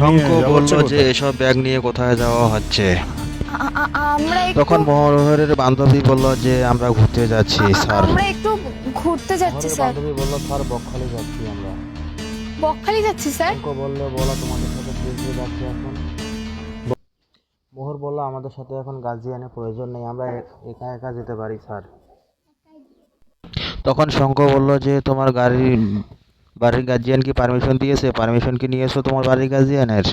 শঙ্খ বলল যে কোথায়? এসব ব্যাগ নিয়ে কোথায় যাওয়া হচ্ছে? আমরা তখন মনোহরের বান্ধবী বলল যে আমরা ঘুরতে যাচ্ছি স্যার। আমরা একটু ঘুরতে যাচ্ছি স্যার। বান্ধবী বলল স্যার বকখালি যাচ্ছি আমরা। বকখালি যাচ্ছি স্যার? অঙ্ক বললে বলা তোমাদের সাথে ফিরতে যাচ্ছি এখন। মোহর বলল আমাদের সাথে এখন গার্জিয়ানের প্রয়োজন নেই আমরা একা একা যেতে পারি স্যার। তখন শঙ্খ বলল যে তোমার গাড়ির বাড়ির গার্জিয়ান কি পারমিশন দিয়েছে? পারমিশন কি নিয়েছো তোমার বাড়ির গার্জিয়ানের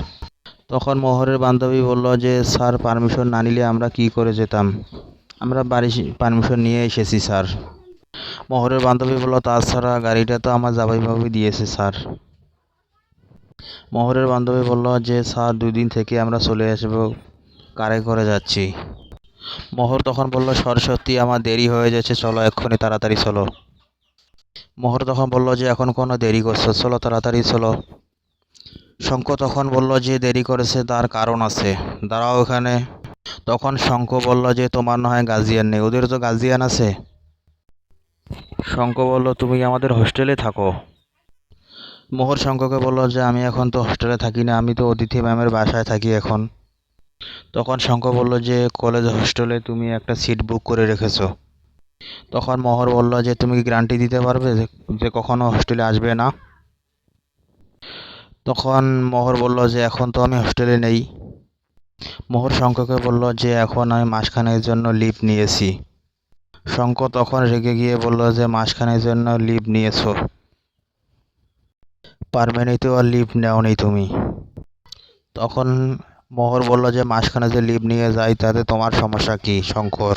তখন মোহরের বান্ধবী বলল যে, স্যার পারমিশন না নিলে আমরা কি করে যেতাম? আমরা বাড়ি পারমিশন নিয়ে এসেছি, স্যার। মোহরের বান্ধবী বলল তাছাড়া গাড়িটা তো আমার জামাইবাবু দিয়েছে, স্যার। মোহরের বান্ধবী বলল যে, স্যার দুই দিন থেকে আমরা চলে আসব, কারে করে যাচ্ছি? মোহর তখন বলল সরস্বতী আমার দেরি হয়ে যাচ্ছে, চলো, এক্ষুনি তাড়াতাড়ি চলো। মোহর তখন বলল যে, এখন কোনো দেরি করছ, চলো তাড়াতাড়ি চলো। শঙ্খ তখন বলল যে, দেরি করেছে, তার কারণ আছে। দাঁড়াও ওখানে তখন শঙ্খ বলল যে, তোমার না হয় গার্জিয়ান নেই, ওদের তো গার্জিয়ান আছে। শঙ্খ বলল, তুমি আমাদের হোস্টেলে থাকো। মোহর শঙ্খকে বলল যে, আমি এখন তো হোস্টেলে থাকি না, আমি তো অতিথি ম্যামের বাসায় থাকি এখন। তখন শঙ্খ বলল যে, কলেজ হোস্টেলে তুমি একটা সিট বুক করে রেখেছো। তখন মোহর বলল যে, তুমি গ্যারান্টি দিতে পারবে যে- কখনো হোস্টেলে আসবে না? তখন মোহর বলল যে, এখন তো আমি হোস্টেলে নেই। মোহর শঙ্খকে বলল যে, এখন আমি মাসখানেক জন্য লিভ নিয়েছি। শঙ্খ তখন রেগে গিয়ে বলল যে মাসখানেক জন্য লিভ নিয়েছো। পারমানেন্টও আর লিভ নেওনি তুমি। তখন মোহর বলল যে মাঝখানে যে লিভ নিয়ে যাই, তাতে তোমার সমস্যা কি, শঙ্কর?